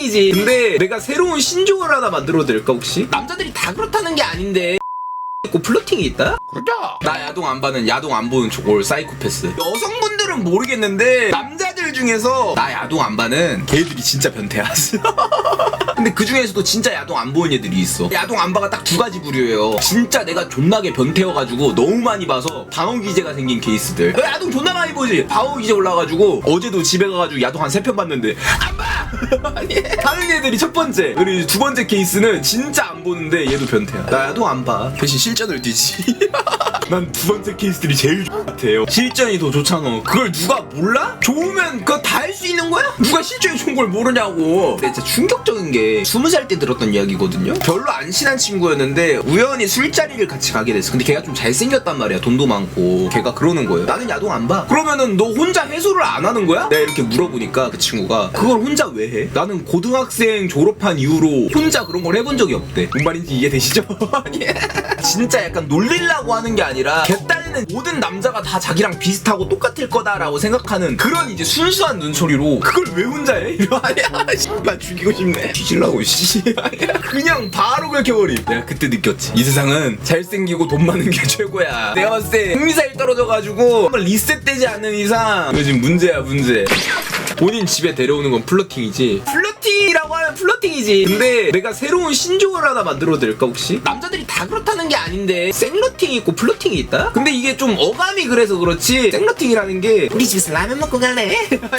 플러팅이지. 근데 내가 새로운 신조어를 하나 만들어도 될까 혹시? 남자들이 다 그렇다는 게 아닌데 있고 플러팅이 있다? 그러자. 나 야동 안 봐는 야동 안 보는 저걸 사이코패스. 여성분들은 모르겠는데 남자들 중에서 나 야동 안 봐는 걔들이 진짜 변태야. 근데 그 중에서도 진짜 야동 안 보는 애들이 있어. 야동 안 봐가 딱 두 가지 부류예요. 진짜 내가 존나게 변태여가지고 너무 많이 봐서 방어 기제가 생긴 케이스들. 너 야동 존나 많이 보지. 방어 기제 올라가지고 어제도 집에 가가지고 야동 한 세 편 봤는데 안 봐. 아니, 하는 애들이 첫 번째. 그리고 두 번째 케이스는 진짜 안 보는데 얘도 변태야. 나 야동 안 봐. 대신 실전을 뛰지. 난 두 번째 케이스들이 제일 좋 같아요. 실전이 더 좋잖아. 그걸 누가 몰라? 좋으면 그거 다 할 수 있는 거야? 누가 실전이 좋은 걸 모르냐고. 근데 진짜 충격적인 게 스무 살 때 들었던 이야기거든요. 별로 안 친한 친구였는데 우연히 술자리를 같이 가게 됐어. 근데 걔가 좀 잘생겼단 말이야. 돈도 많고. 걔가 그러는 거예요. 나는 야동 안 봐. 그러면은 너 혼자 해소를 안 하는 거야? 내가 이렇게 물어보니까 그 친구가 그걸 혼자 왜 해? 나는 고등학생 졸업한 이후로 혼자 그런 걸 해본 적이 없대. 뭔 말인지 이해되시죠? 아니. 진짜 약간 놀리려고 하는 게 아니라 걔딴에는 모든 남자가 다 자기랑 비슷하고 똑같을 거다라고 생각하는 그런 이제 순수한 눈초리로 그걸 왜 혼자 해? 이러 아니야 나 죽이고 싶네 뒤질라고 씨 그냥 바로 긁혀버림 내가 그때 느꼈지 이 세상은 잘생기고 돈 많은 게 최고야 내가 봤을 때 흥미사일 떨어져가지고 한번 리셋되지 않는 이상 지금 문제야 문제 본인 집에 데려오는 건 플러팅이지 플러팅이라고 하면 플러팅이지 근데 내가 새로운 신조어를 하나 만들어도 될까 혹시? 남자들이 다 그렇다는 게 아닌데 생러팅이 있고 플러팅이 있다? 근데 이게 좀 어감이 그래서 그렇지 생러팅이라는 게 우리 집에서 라면 먹고 갈래?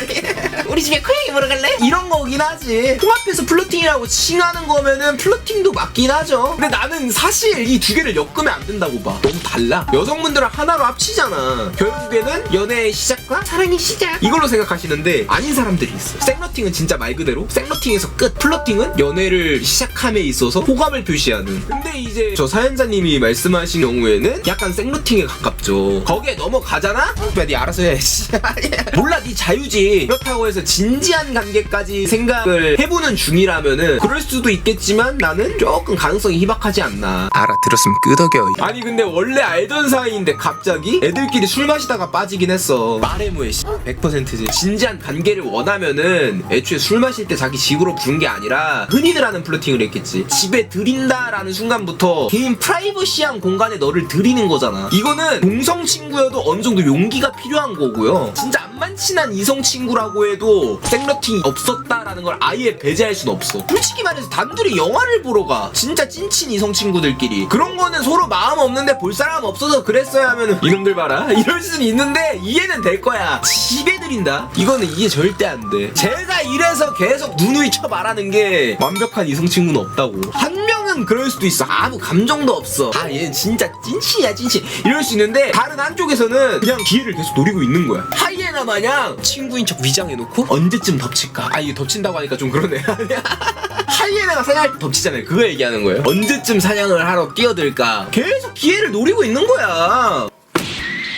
우리 집에 고양이 보러 갈래? 이런 거긴 하지 통합해서 플러팅이라고 칭하는 거면은 플러팅도 맞긴 하죠 근데 나는 사실 이 두 개를 엮으면 안 된다고 봐 너무 달라 여성분들은 하나로 합치잖아 결국에는 연애의 시작과 사랑의 시작 이걸로 생각하시는데 아닌 사람들이 있어 생러팅은 진짜 말 그대로. 생러팅에서 끝. 플러팅은 연애를 시작함에 있어서 호감을 표시하는. 근데 이제 저 사연자님이 말씀하신 경우에는 약간 생러팅에 가깝죠. 거기에 넘어가잖아? 야네 알아서 해 씨. 몰라 네 자유지. 그렇다고 해서 진지한 관계까지 생각을 해보는 중이라면은 그럴 수도 있겠지만 나는 조금 가능성이 희박하지 않나. 알아들었으면 끄덕여. 아니 근데 원래 알던 사이인데 갑자기 애들끼리 술 마시다가 빠지긴 했어. 말해무에 100%지. 진지한 관계를 원하면은 애초에 술 마실 때 자기 집으로 부른 게 아니라 흔히들 하는 플러팅을 했겠지. 집에 들인다라는 순간부터 개인 프라이버시한 공간에 너를 들이는 거잖아. 이거는 동성 친구여도 어느 정도 용기가 필요한 거고요. 진짜 안만 친한 이성 친구라고 해도 생러팅이 없었다라는 걸 아예 배제할 순 없어. 솔직히 말해서 단둘이 영화를 보러 가. 진짜 찐친 이성 친구들끼리. 그런 거는 서로 마음 없는데 볼 사람 없어서 그랬어야 하면 이놈들 봐라. 이럴 수는 있는데 이해는 될 거야. 집에 들인다. 이거는 이해 절대 안 돼. 제가 이래서 계속 누누이 쳐 말하는 게 완벽한 이성 친구는 없다고. 한 명은 그럴 수도 있어. 아무 감정도 없어. 아 얘는 진짜 찐친이야 찐친. 이럴 수 있는데 다른 한쪽에서는 그냥 기회를 계속 노리고 있는 거야. 하이에나 마냥 친구인 척 위장해놓고 언제쯤 덮칠까? 아 이게 덮친다고 하니까 좀 그러네. 하이에나가 사냥할 때 덮치잖아요. 그거 얘기하는 거예요. 언제쯤 사냥을 하러 뛰어들까? 계속 기회를 노리고 있는 거야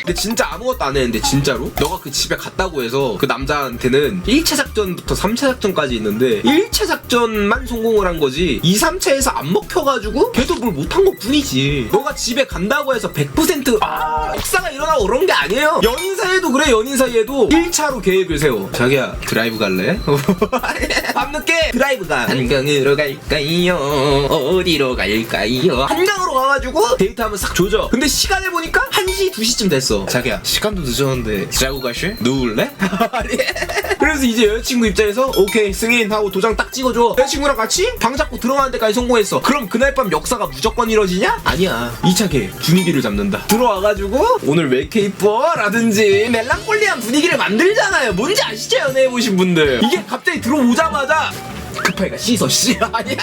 근데 진짜 아무것도 안 했는데 진짜로? 너가 그 집에 갔다고 해서 그 남자한테는 1차 작전부터 3차 작전까지 있는데 1차 작전만 성공을 한 거지 2, 3차에서 안 먹혀가지고 걔도 뭘 못한 것 뿐이지. 너가 집에 간다고 해서 100% 아, 역사가 일어나고 그런 게 아니에요. 연인 사이에도 그래 연인 사이에도. 1차로 계획을 세워. 자기야 드라이브 갈래? 밤늦게 드라이브 가. 한강으로 갈까요? 어디로 갈까요? 한강으로 가가지고 데이트하면 싹 조져. 근데 시간을 보니까 1시 2시쯤 됐어 자기야 시간도 늦었는데 드라이브 가실? 누울래? 그래서 이제 여자친구 입장에서 오케이 승인 하고 도장 딱 찍어줘. 여자친구랑 같이 방 잡고 들어가는 데까지 성공했어. 그럼 그날 밤 역사가 무조건 이뤄지냐? 아니야. 2차 계획 분위기를 잡는다. 들어와가지고 오늘 왜 이렇게 이뻐? 라든지 멜랑콜리한 분위기를 만들잖아요. 뭔지 아시죠? 연애해보신 분들. 이게 갑자기 들어오자마자 급하니까 씻어 씨. 아니야.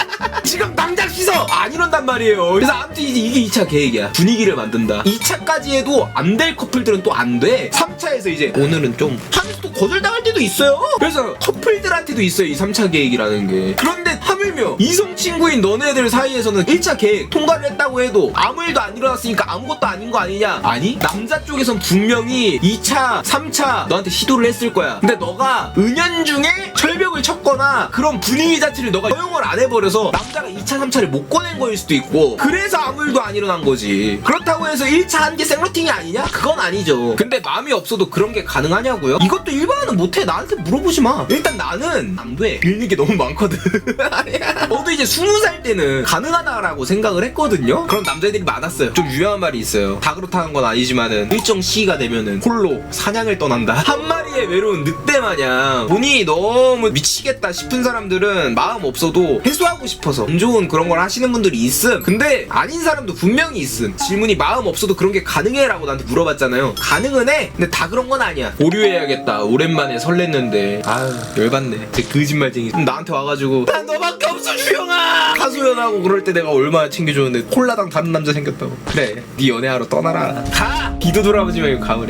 지금 당장 씻어! 안 이런단 말이에요. 그래서 아무튼 이제 이게 2차 계획이야. 분위기를 만든다. 2차까지 해도 안 될 커플들은 또 안돼. 3차에서 이제 오늘은 좀 하면서 또 거절당할 때도 있어요. 그래서 커플들한테도 있어요 이 3차 계획이라는 게. 그런데 하물며 이성 친구인 너네들 사이에서는 1차 계획 통과를 했다고 해도 아무 일도 안 일어났으니까 아무것도 아닌 거 아니냐? 아니 남자 쪽에선 분명히 2차 3차 너한테 시도를 했을 거야. 근데 너가 은연중에 철벽을 쳤거나 그런 분위기 자체를 너가 허용을 안 해버려서 남자가 2차 3차를 못 꺼낸 거일 수도 있고 그래서 아무 일도 안 일어난 거지. 그렇다 고 해서 1차 한게 생로팅이 아니냐? 그건 아니죠. 근데 마음이 없어도 그런 게 가능하냐고요? 이것도 일반화는 못해. 나한테 물어보지 마. 일단 나는 안 돼. 빌는 게 너무 많거든. 저도 이제 20살 때는 가능하다라고 생각을 했거든요. 그런 남자들이 많았어요. 좀 유명한 말이 있어요. 다 그렇다는 건 아니지만은 일정 시기가 되면은 홀로 사냥을 떠난다. 한 마리의 외로운 늑대 마냥 본인이 너무 미치겠다 싶은 사람들은 마음 없어도 해소하고 싶어서 안 좋은 그런 걸 하시는 분들이 있음. 근데 아닌 사람도 분명히 있음. 질문이 마음 없어도 그런 게 가능해 라고 나한테 물어봤잖아요. 가능은 해. 근데 다 그런 건 아니야. 보류해야겠다. 오랜만에 설렜는데. 아유 열받네. 제 거짓말쟁이. 나한테 와가지고 난 너밖에 없어 주영아! 하소연하고 그럴 때 내가 얼마나 챙겨줬는데 콜라당 다른 남자 생겼다고. 그래 네 연애하러 떠나라. 가! 뒤도 돌아보지 말고 가버려